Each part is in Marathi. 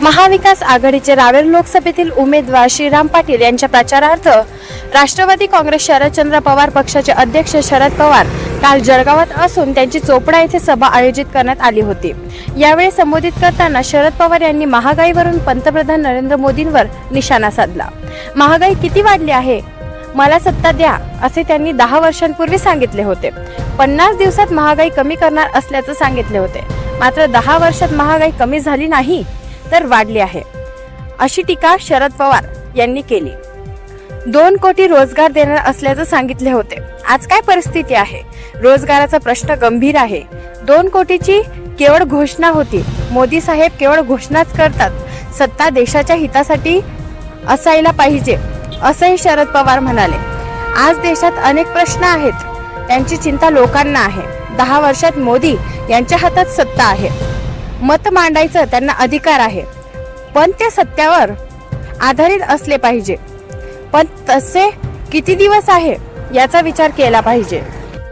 महाविकास आघाडीचे रावेर लोकसभेतील उमेदवार श्रीराम पाटील यांच्या प्रचारार्थ राष्ट्रवादी काँग्रेस शरदचंद्र पवार पक्षाचे अध्यक्ष शरद पवार काल जळगावात असून त्यांची चोपडा येथे सभा आयोजित करण्यात आली होती. यावेळी संबोधित करताना शरद पवार यांनी महागाईवरून पंतप्रधान नरेंद्र मोदींवर निशाणा साधला. महागाई किती वाढली आहे? मला सत्ता द्या असे त्यांनी दहा वर्षांपूर्वी सांगितले होते. पन्नास दिवसात महागाई कमी करणार असल्याचं सांगितले होते. मात्र दहा वर्षात महागाई कमी झाली नाही. तर वाढली आहे. अशी टीका शरद पवार यांनी केली. दोन कोटी रोजगार देणार असल्याचं सांगितले होते. आज काय परिस्थिती आहे? रोजगाराचा प्रश्न गंभीर आहे. दोन कोटीची केवळ घोषणा होती. मोदी साहेब केवळ घोषणाच करतात. सत्ता देशाच्या हितासाठी असायला पाहिजे असंही शरद पवार म्हणाले. आज देशात अनेक प्रश्न आहेत. त्यांची चिंता लोकांना आहे. दहा वर्षात मोदी यांच्या हातात सत्ता आहे. मत मांडायचं त्यांना अधिकार आहे. पण ते सत्यावर आधारित असले पाहिजे. पण तसे किती दिवस आहे याचा विचार केला पाहिजे.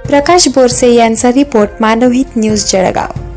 प्रकाश बोरसे यांचा रिपोर्ट मानवहित न्यूज जळगाव.